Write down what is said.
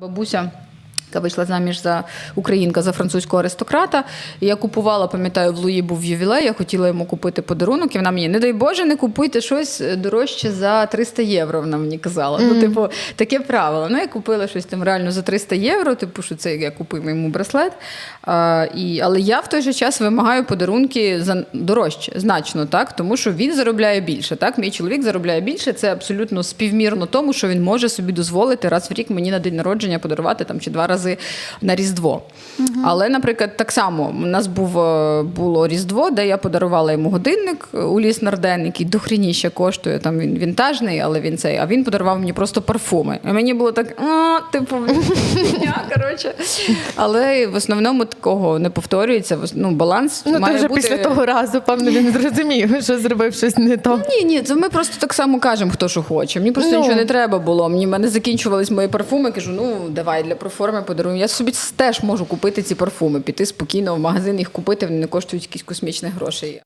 Бабуся. Яка вийшла заміж за українка за французького аристократа. І я купувала, пам'ятаю, в Луї був ювілей, я хотіла йому купити подарунок, і вона мені, не дай Боже, не купуйте щось дорожче за 300 євро. Вона мені казала. Ну, типу, таке правило. Ну, я купила щось там реально за 300 євро, типу, що це я купив йому браслет. А, і, але я в той же час вимагаю подарунки за дорожче, значно, так, тому що він заробляє більше. Так, мій чоловік заробляє більше. Це абсолютно співмірно тому, що він може собі дозволити раз в рік мені на день народження подарувати там чи два рази на Різдво. Але, наприклад, так само у нас був е, було Різдво, де я подарувала йому годинник е, у ліс Нарден, який дохреніще коштує. Там він вінтажний, але він цей. А він подарував мені просто парфуми. І мені було так, а, типу, коротше. Але в основному такого не повторюється. Ну, баланс Ну, має то вже бути... після того разу, певно, він зрозумів, що зробив щось не то. Ні, ні, це ми просто так само кажемо, хто що хоче. Мені просто Ну. нічого не треба було. Мені мене закінчувались мої парфуми. Кажу, ну давай для проформи подаруємо. Я собі теж можу купити ці парфуми, піти спокійно в магазин їх купити. Вони не коштують якісь космічних грошей.